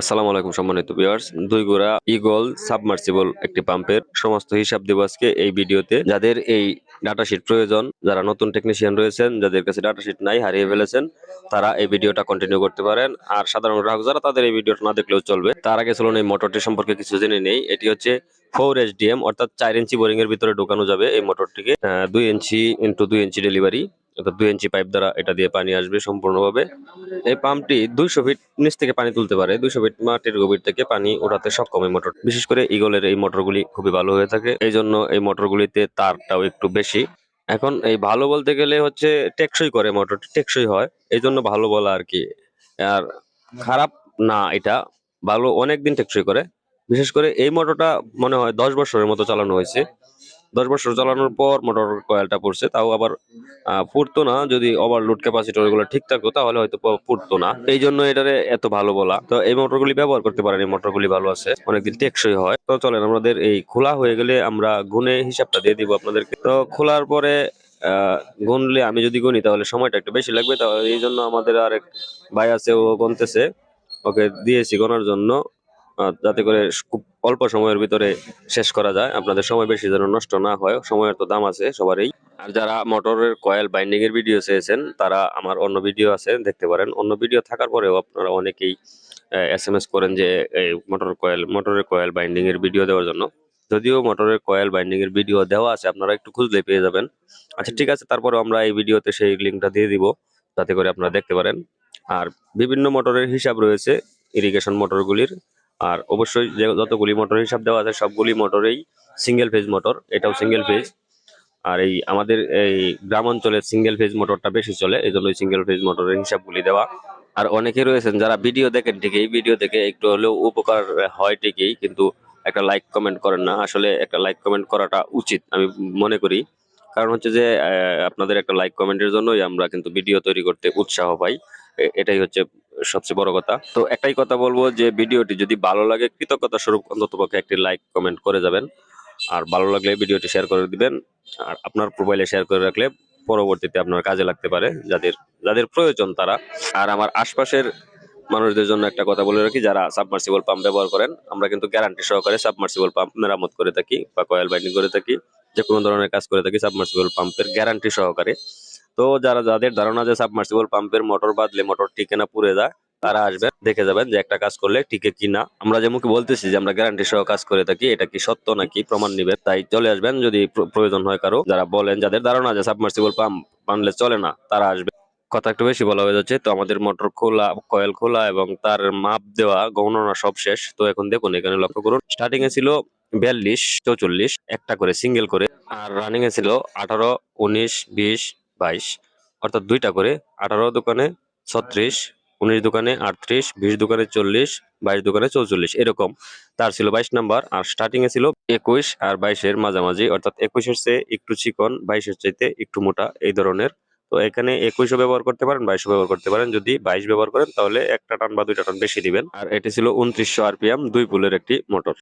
আসসালামু আলাইকুম সম্মানিত ভিউয়ার্স দুই গোড়া ইগল সাবমার্সিবল একটি পাম্পের সমস্ত হিসাব দেব আজকে এই ভিডিওতে। যাদের এই ডাটা শিট প্রয়োজন, যারা নতুন টেকনিশিয়ান রয়েছেন, যাদের কাছে ডাটা শিট নাই, হারিয়ে ফেলেছেন, তারা এই ভিডিওটা কন্টিনিউ করতে পারেন। আর সাধারণ গ্রাহক যারা, তাদের এই ভিডিওটা না দেখলেও চলবে। তার আগে চলুন এই মোটরটি সম্পর্কে কিছু জেনে নেই। এটি হচ্ছে ফোর এইচডিএম অর্থাৎ চার ইঞ্চি বোরিং এর ভিতরে ঢোকানো যাবে এই মোটরটিকে। দুই ইঞ্চি ইন্টু দুই ইঞ্চি ডেলিভারি অর্থাৎ দুই ইঞ্চি পাইপ দ্বারা এটা দিয়ে পানি আসবে সম্পূর্ণভাবে। এই পাম্পটি দুইশো ফিট নিচ থেকে পানি তুলতে পারে, দুইশো ফিট মাটির গভীর থেকে পানি ওঠাতে সক্ষম এই মোটর বিশেষ করে ইগলের এই মোটরগুলি খুবই ভালো হয়ে থাকে, এই জন্য এই মোটরগুলিতে তারটাও একটু বেশি। এখন এই ভালো বলতে গেলে হচ্ছে টেকসই করে মোটরটি টেকসই হয়, এই জন্য ভালো বলা আর কি। আর খারাপ না এটা, ভালো অনেক দিন টেকসই করে। বিশেষ করে এই মোটরটা মনে হয় দশ বছরের মতো চালানো হয়েছে। দশ বছর চালানোর পর মোটর কয়েলটা পড়ছে, তাও আবার ফুটতো না। যদি ওভারলোড ক্যাপাসিটর এগুলো ঠিক থাকতো, তাহলে হয়তো প- ফুটতো না। এই জন্য এটারে এত ভালো বলা। তো এই মোটরগুলি ব্যবহার করতে পারেন, এই মোটরগুলি ভালো আছে। অনেকদিন টেকসই হয়। তো চলেন, আমাদের এই খোলা হয়ে গেলে আমরা গুনে হিসাবটা দিয়ে দিব আপনাদেরকে। তো খোলার পরে গুনলে আমি যদি গুনি, তাহলে সময়টা একটু বেশি লাগবে। তাহলে এই জন্য আমাদের আরেক ভাই আছে, ও গুনতেছে। ওকে দিয়েছি গোনার জন্য। যাতে করে খুব অল্প সময়ের ভিতরে শেষ করা যায়। আপনাদের সময় বেশি যেন নষ্ট না হয়। সময়ের তো দাম আছে সবারই। আর যারা মোটরের কয়েল বাইন্ডিং এর ভিডিও চেয়েছেন, তারা আমার অন্য ভিডিও আছে, দেখতে পারেন। অন্য ভিডিও থাকার পরেও আপনারা অনেকেই এস এম এস করেন যে, এই মোটর কয়েল, মোটরের কয়েল বাইন্ডিং এর ভিডিও দেওয়ার জন্য। যদিও মোটরের কয়েল বাইন্ডিং এর ভিডিও দেওয়া আছে, আপনারা একটু খুঁজলে পেয়ে যাবেন। আচ্ছা ঠিক আছে, তারপরে আমরা এই ভিডিওতে সেই লিঙ্কটা দিয়ে দিব, যাতে করে আপনারা দেখতে পারেন। আর বিভিন্ন মোটরের হিসাব রয়েছে ইরিগেশন মোটরগুলির আর অবশ্যই যে যতগুলি মোটর হিসাব দেওয়া আছে, সবগুলি মোটরেই সিঙ্গেল ফেজ মোটর এটাও সিঙ্গেল ফেজ আর এই আমাদের এই গ্রাম অঞ্চলে সিঙ্গেল ফেজ মোটরটা বেশি চলে এই জন্য সিঙ্গেল ফেজ মোটরের হিসাবগুলি দেওয়া। আর অনেকে রয়েছেন যারা ভিডিও দেখেন ঠিকই ভিডিও দেখে একটু হলেও উপকার হয় ঠিকই, কিন্তু একটা লাইক কমেন্ট করেন না। আসলে একটা লাইক কমেন্ট করাটা উচিত, আমি মনে করি। কারণ হচ্ছে যে আপনাদের একটা লাইক কমেন্টের জন্যই আমরা কিন্তু ভিডিও তৈরি করতে উৎসাহ পাই। এটাই হচ্ছে সবচেয়ে বড় কথা। তো একটাই কথা বলব যে, ভিডিওটি যদি ভালো লাগে, কৃতজ্ঞতা স্বরূপ অন্তত পক্ষে একটি লাইক, কমেন্ট করে যাবেন। আর ভালো লাগলে ভিডিওটি শেয়ার করে দিবেন। আর আপনার প্রোফাইলে শেয়ার করে রাখলে পরবর্তীতে আপনার কাজে লাগতে পারে, যাদের যাদের প্রয়োজন তারা। আর আমার আশপাশের মানুষদের জন্য একটা কথা বলে রাখি, যারা সাবমার্সিবল পাম্প ব্যবহার করেন, আমরা কিন্তু গ্যারান্টি সহকারে সাবমার্সিবল পাম্প মেরামত করে থাকি বা কয়েল বাইন্ডিং করে থাকি। যে কোনো ধরনের কাজ করে থাকি সাবমার্সিবল পাম্পের গ্যারান্টি সহকারে। তো যারা যাদের ধারণা যে সাবমার্সিবল পাম্পের মোটর বাদলে মোটর টিকে না পুড়ে যায়, তারা আসবেন দেখে যাবেন যে একটা কাজ করলে টিকে কি না। আমরা যে মুখে বলতেছি যে আমরা গ্যারান্টি সহ কাজ করে থাকি, এটা কি সত্য নাকি প্রমাণ নিবেন তাই চলে আসবেন, যদি প্রয়োজন হয় কারও। যারা বলেন, যাদের ধারণা যে সাবমার্সিবল পাম্প বানলে চলে না, তারা আসবে। কথা একটু বেশি বলা হয়ে যাচ্ছে, তো আমাদের মোটর খোলা কয়েল খোলা এবং তার মাপ দেওয়া, গণনা সব শেষ। তো এখন দেখুন, এখানে লক্ষ্য করুন স্টার্টিং এ ছিল বিয়াল্লিশ, চৌচল্লিশ, একটা করে সিঙ্গেল করে, আর রানিং এ ছিল আঠারো, উনিশ, বিশ বাইশ, অর্থাৎ দুইটা করে, আঠারো দোকানে ছত্রিশ, উনিশ দোকানে আটত্রিশ, বিশ দোকানে চল্লিশ, বাইশ দোকানে চৌচল্লিশ, এরকম। তার ছিল বাইশ নাম্বার, আর স্টার্টিং এ ছিল একুশ, আর বাইশের মাঝামাঝি, অর্থাৎ একুশের চেয়ে একটু চিকন, বাইশের চাইতে একটু মোটা, এই ধরনের। তো এখানে একুশও ব্যবহার করতে পারেন, বাইশও ব্যবহার করতে পারেন। যদি বাইশ ব্যবহার করেন, তাহলে একটা টান বা দুইটা টান বেশি দিবেন। আর এটি ছিল উনত্রিশশো আরপিএম, দুই পুলের একটি মোটর।